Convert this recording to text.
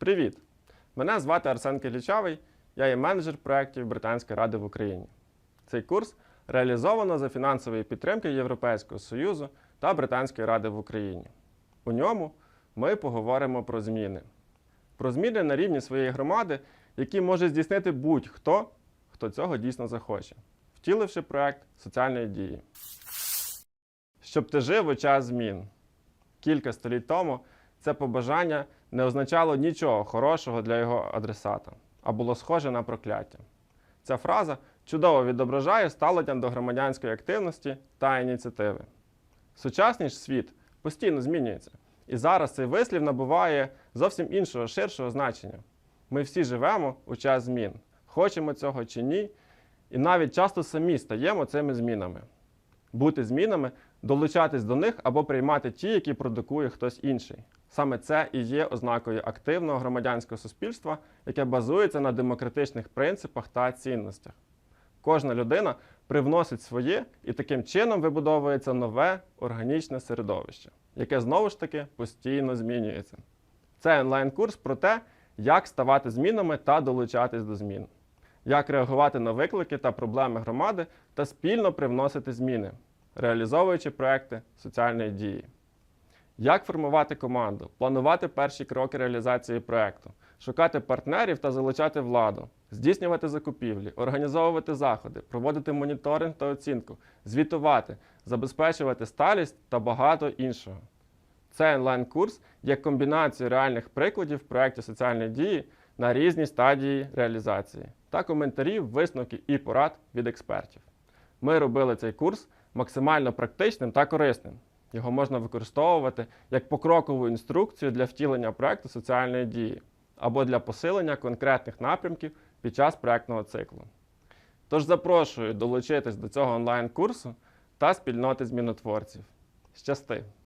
Привіт! Мене звати Арсен Килічавий, я є менеджер проєктів Британської ради в Україні. Цей курс реалізовано за фінансової підтримки Європейського Союзу та Британської ради в Україні. У ньому ми поговоримо про зміни. Про зміни на рівні своєї громади, які може здійснити будь-хто, хто цього дійсно захоче, втіливши проєкт соціальної дії. Щоб ти жив у час змін. Кілька століть тому це побажання не означало нічого хорошого для його адресата, а було схоже на прокляття. Ця фраза чудово відображає ставлення до громадянської активності та ініціативи. Сучасний ж світ постійно змінюється, і зараз цей вислів набуває зовсім іншого, ширшого значення. Ми всі живемо у час змін, хочемо цього чи ні, і навіть часто самі стаємо цими змінами. Бути змінами долучатись до них або приймати ті, які продукує хтось інший. Саме це і є ознакою активного громадянського суспільства, яке базується на демократичних принципах та цінностях. Кожна людина привносить своє і таким чином вибудовується нове органічне середовище, яке знову ж таки постійно змінюється. Це онлайн-курс про те, як ставати змінами та долучатись до змін, як реагувати на виклики та проблеми громади та спільно привносити зміни, реалізовуючи проекти соціальної дії. Як формувати команду, планувати перші кроки реалізації проекту, шукати партнерів та залучати владу, здійснювати закупівлі, організовувати заходи, проводити моніторинг та оцінку, звітувати, забезпечувати сталість та багато іншого. Цей онлайн-курс є комбінацією реальних прикладів проєктів соціальної дії на різні стадії реалізації та коментарів, висновків і порад від експертів. Ми робили цей курс максимально практичним та корисним. Його можна використовувати як покрокову інструкцію для втілення проекту соціальної дії або для посилення конкретних напрямків під час проектного циклу. Тож запрошую долучитись до цього онлайн-курсу та спільноти змінотворців. Щасти!